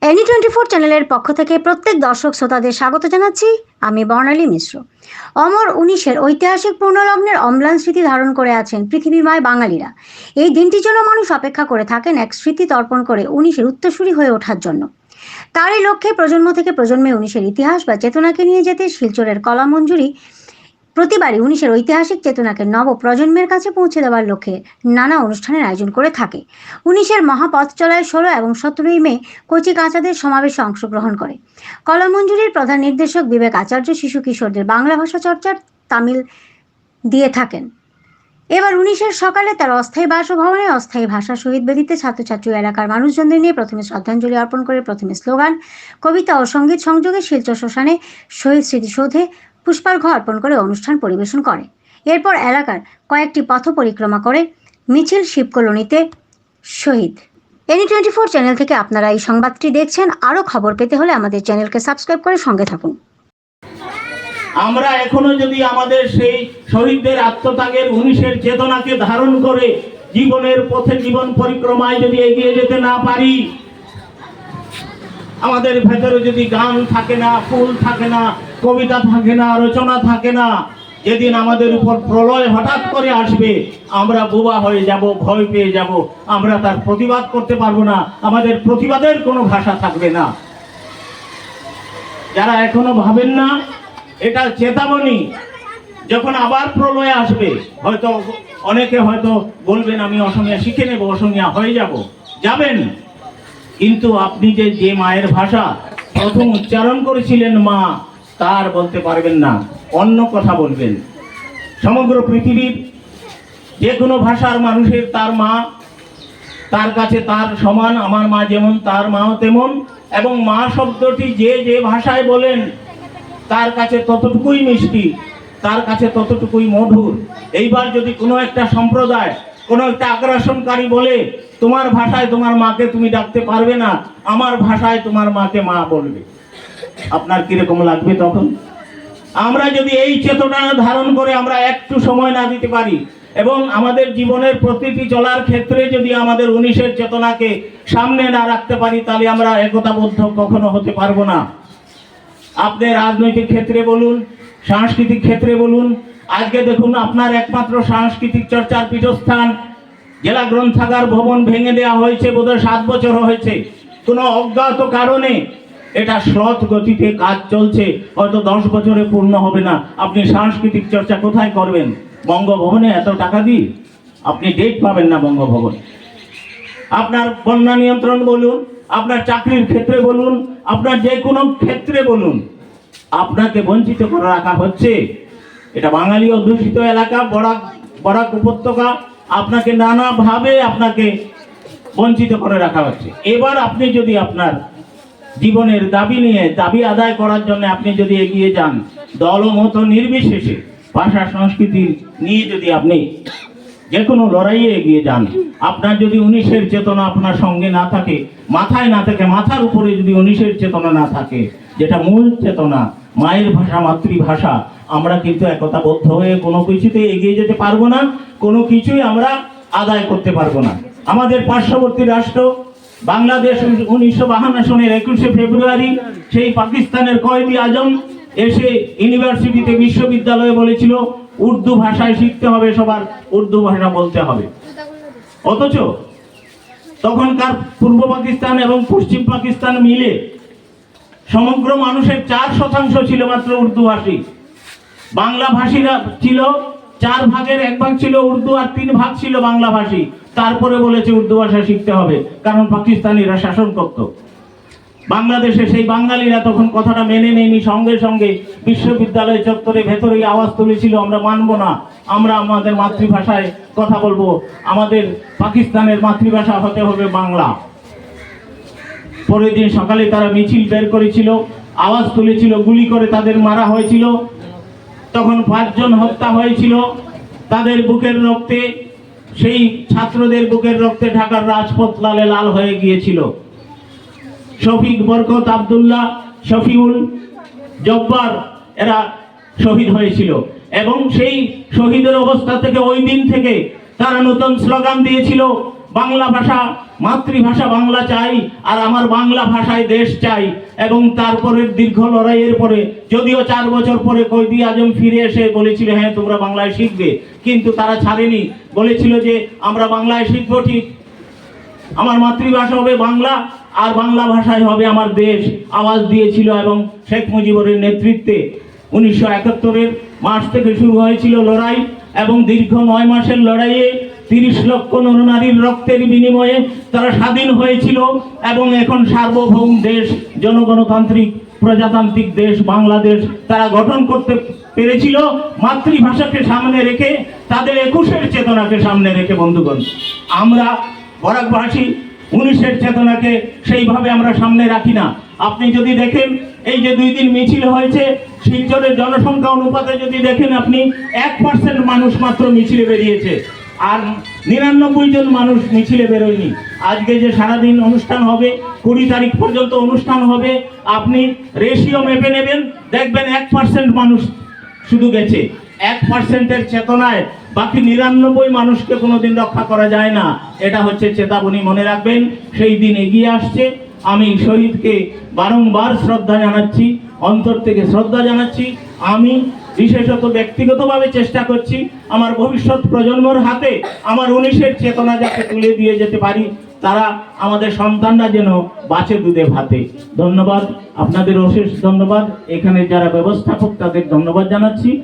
Any twenty four চ্যানেলের পক্ষ থেকে প্রত্যেক দর্শক শ্রোতাদের স্বাগত জানাচ্ছি। আমি বর্ণালী মিশ্র। অমর উনিশের ঐতিহাসিক পূর্ণলগ্নের অম্লান স্মৃতি ধারণ করে আছেন পৃথিবীর মায় বাঙালিরা। এই দিনটির জন্য মানুষ অপেক্ষা করে থাকেন এক স্মৃতি তর্পণ করে উনিশের উত্তরসূরি হয়ে ওঠার জন্য। তারই লক্ষ্যে প্রজন্ম থেকে প্রজন্মে উনিশের ইতিহাস বা চেতনাকে নিয়ে যেতে শিলচরের কলা মঞ্জুরি প্রতিবারই উনিশের ঐতিহাসিক চেতনাকে নব প্রজন্মের কাছে পৌঁছে দেওয়ার লক্ষ্যে নানা অনুষ্ঠানের আয়োজন করে থাকে। উনিশের মহাপথ চলায় ষোলো এবং সতেরোই মে কচি কাঁচাদের সমাবেশে অংশগ্রহণ করে। কলা মঞ্জুরির প্রধান নির্দেশক বিবেক আচার্য শিশু কিশোরদের বাংলা ভাষা চর্চার তামিল দিয়ে থাকেন। এবার উনিশের সকালে তার অস্থায়ী বাসভবনে অস্থায়ী ভাষা শহীদ বেদিতে ছাত্রছাত্রী এলাকার মানুষজনদের নিয়ে প্রথমে শ্রদ্ধাঞ্জলি অর্পণ করে প্রথমে স্লোগান, কবিতা ও সংগীত সংযোগে শিলচর শ্মশানে শহীদ স্মৃতিসৌধে পুষ্পার্ঘ্য অর্পণ করে অনুষ্ঠান পরিবেশন করে। এরপর এলাকার কয়েকটি পথ পরিক্রমা করে মিছিল শিবকলোনিতে শহীদ। এনি টোয়েন্টি ফোর চ্যানেল থেকে আপনারা এই সংবাদটি দেখছেন। আরও খবর পেতে হলে আমাদের চ্যানেলকে সাবস্ক্রাইব করে সঙ্গে থাকুন। আমরা এখনও যদি আমাদের সেই শহীদদের আত্মত্যাগের উনিশের চেতনাকে ধারণ করে জীবনের পথে জীবন পরিক্রমায় যদি এগিয়ে যেতে না পারি, আমাদের ভেতরে যদি গান থাকে না, ফুল থাকে না কবিতা থাকে না রচনা থাকে না। যেদিন আমাদের উপর প্রলয় হঠাৎ করে আসবে, আমরা বোবা হয়ে যাব, ভয় পেয়ে যাব। আমরা তার প্রতিবাদ করতে পারব না। আমাদের প্রতিবাদের কোনো ভাষা থাকবে না। যারা এখনও ভাবেন না, এটা চেতাবনী। যখন আবার প্রলয় আসবে, হয়তো অনেকে হয়তো বলবেন, আমি অসমীয়া শিখে নেব, অসমীয়া হয়ে যাব। যাবেন। কিন্তু আপনি যে যে মায়ের ভাষা প্রথম উচ্চারণ করেছিলেন মা তার বলতে পারবেন না, অন্য কথা বলবেন। সমগ্র পৃথিবীর যে কোনো ভাষার মানুষের তার মা, তার কাছে তার সমান, আমার মা যেমন, তার মাও তেমন, এবং মা শব্দটি যে যে ভাষায় বলেন, তার কাছে ততটুকুই মিষ্টি, তার কাছে ততটুকুই মধুর। এইবার যদি কোনো একটা সম্প্রদায়, কোনো একটা আগ্রাসনকারী বলে, তোমার ভাষায় তোমার মাকে তুমি ডাকতে পারবে না, আমার ভাষায় তোমার মাকে মা বলবে। আপনার কীরকম লাগবে তখন? আমরা যদি এই চেতনা ধারণ করে আমরা একটু সময় না দিতে পারি, এবং আমাদের জীবনের প্রতিটি চলার ক্ষেত্রে যদি আমাদের উনিশের চেতনাকে সামনে না রাখতে পারি, তাহলে আমরা একতাবদ্ধ কখনো হতে পারব না। আপনি রাজনৈতিক ক্ষেত্রে বলুন, সাংস্কৃতিক ক্ষেত্রে বলুন, আজকে দেখুন আপনার একমাত্র সাংস্কৃতিক চর্চার পীঠস্থান, জেলা গ্রন্থাগার ভবন ভেঙে দেওয়া হয়েছে, বোধহয় সাত বছর হয়েছে। কোনো অজ্ঞাত কারণে এটা সৎ গতিতে কাজ চলছে, হয়তো দশ বছরে পূর্ণ হবে না। আপনি সাংস্কৃতিক চর্চা কোথায় করবেন? বঙ্গভবনে এত টাকা দিই আপনি ডেট পাবেন না বঙ্গভবনে। আপনার বন্যা নিয়ন্ত্রণ বলুন, আপনার চাকরির ক্ষেত্রে বলুন, আপনার যে কোনো ক্ষেত্রে বলুন। আপনাকে বঞ্চিত করে রাখা হচ্ছে। এটা বাঙালি অধ্যুষিত এলাকা, বরাক বরাক উপত্যকা। আপনাকে নানাভাবে আপনাকে বঞ্চিত করে রাখা হচ্ছে। এবার আপনি যদি আপনার জীবনের দাবি নিয়ে, দাবি আদায় করার জন্য আপনি যদি এগিয়ে যান দল মত নির্বিশেষে ভাষা, সংস্কৃতি নিয়ে যদি আপনি যে কোনো লড়াইয়ে এগিয়ে যান, আপনার যদি উনিশের চেতনা আপনার সঙ্গে না থাকে, মাথায় না থাকে, মাথার উপরে যদি উনিশের চেতনা না থাকে, যেটা মূল চেতনা, মায়ের ভাষা, মাতৃভাষা, আমরা কিন্তু একতাবদ্ধ হয়ে কোনো কিছুতে এগিয়ে যেতে পারব না, কোনো কিছুই আমরা আদায় করতে পারব না। আমাদের পার্শ্ববর্তী রাষ্ট্র বাংলাদেশ উনিশশো বাহান্ন সনের একুশে ফেব্রুয়ারি সেই পাকিস্তানের কয়েদি আজম এসে ইউনিভার্সিটিতে বিশ্ববিদ্যালয়ে বলেছিল, উর্দু ভাষায় শিখতে হবে, সবার উর্দু ভাষা বলতে হবে। অথচ তখনকার পূর্ব পাকিস্তান এবং পশ্চিম পাকিস্তান মিলে সমগ্র মানুষের চার শতাংশ ছিল মাত্র উর্দু ভাষী বাংলা ভাষীরা ছিল চার ভাগের এক ভাগ ছিল উর্দু আর তিন ভাগ ছিল বাংলা ভাষী তারপরে বলেছে উর্দু ভাষা শিখতে হবে, কারণ পাকিস্তানিরা শাসন করত। বাংলাদেশে সেই বাঙালিরা তখন কথাটা মেনে নেয়নি, সঙ্গে সঙ্গে বিশ্ববিদ্যালয় চত্বরে ভেতরেই আওয়াজ তুলেছিল, আমরা মানব না, আমরা আমাদের মাতৃভাষায় কথা বলব, আমাদের পাকিস্তানের মাতৃভাষা হতে হবে বাংলা। পরের দিন সকালে তারা মিছিল বের করেছিল, আওয়াজ তুলেছিল, গুলি করে তাদের মারা হয়েছিল। তখন পাঁচজন হত্যা হয়েছিল। তাদের বুকের রক্তে, সেই ছাত্রদের বুকের রক্তে ঢাকার রাজপথ লালে লাল হয়ে গিয়েছিল। শফিক বরকত আবদুল্লাহ, শফিউল জব্বার, এরা শহীদ হয়েছিল। এবং সেই শহীদের অবস্থা থেকে ওই দিন থেকে তারা নতুন স্লোগান দিয়েছিল বাংলা ভাষা, মাতৃভাষা বাংলা চাই, আর আমার বাংলা ভাষায় দেশ চাই। এবং তারপরের দীর্ঘ লড়াইয়ের পরে, যদিও চার বছর পরে কৈদি আজম ফিরে এসে বলেছিল হ্যাঁ তোমরা বাংলায় শিখবে। কিন্তু তারা ছাড়েনি। বলেছিল যে, আমরা বাংলায় শিখব ঠিক। আমার মাতৃভাষা হবে বাংলা, আর বাংলা ভাষায় হবে আমার দেশ। আওয়াজ দিয়েছিল এবং শেখ মুজিবুরের নেতৃত্বে উনিশশো একাত্তরের মাস থেকে শুরু হয়েছিল লড়াই। এবং দীর্ঘ নয় মাসের লড়াইয়ে তিরিশ লক্ষ নরনারীর রক্তের বিনিময়ে তারা স্বাধীন হয়েছিল এবং এখন সার্বভৌম দেশ, জনগণতান্ত্রিক, প্রজাতান্ত্রিক দেশ, বাংলাদেশ তারা গঠন করতে পেরেছিল মাতৃভাষাকে সামনে রেখে, তাদের একুশের চেতনাকে সামনে রেখে, বন্ধুগণ। আমরা বরাকবাসী, উনিশের চেতনাকে সেইভাবে আমরা সামনে রাখি না। আপনি যদি দেখেন, এই যে দুই দিন মিছিল হয়েছে, শিলচরের জনসংখ্যা অনুপাতে যদি দেখেন আপনি, এক পার্সেন্ট মানুষ মাত্র মিছিলে বেরিয়েছে। আর নিরানব্বই জন মানুষ মিছিলে বেরোয়নি। আজকে যে সারাদিন অনুষ্ঠান হবে, কুড়ি তারিখ পর্যন্ত অনুষ্ঠান হবে, আপনি রেশিও মেপে নেবেন, দেখবেন এক পার্সেন্ট মানুষ শুধু গেছে। এক পার্সেন্টের চেতনায় বাকি নিরানব্বই মানুষকে কোনোদিন রক্ষা করা যায় না। এটা হচ্ছে চেতাবনী মনে রাখবেন। সেই দিন এগিয়ে আসছে। আমি শহীদকে বারংবার শ্রদ্ধা জানাচ্ছি, অন্তর থেকে শ্রদ্ধা জানাচ্ছি। আমি বিশেষত ব্যক্তিগতভাবে চেষ্টা করছি আমার ভবিষ্যৎ প্রজন্মর হাতে আমার উনিশের চেতনা যাতে তুলে দিয়ে যেতে পারি, তারা আমাদের সন্তানরা যেন বাঁচে দুধে ভাতে। ধন্যবাদ, আপনাদের অশেষ ধন্যবাদ। এখানে যারা ব্যবস্থাপক, তাদের ধন্যবাদ জানাচ্ছি।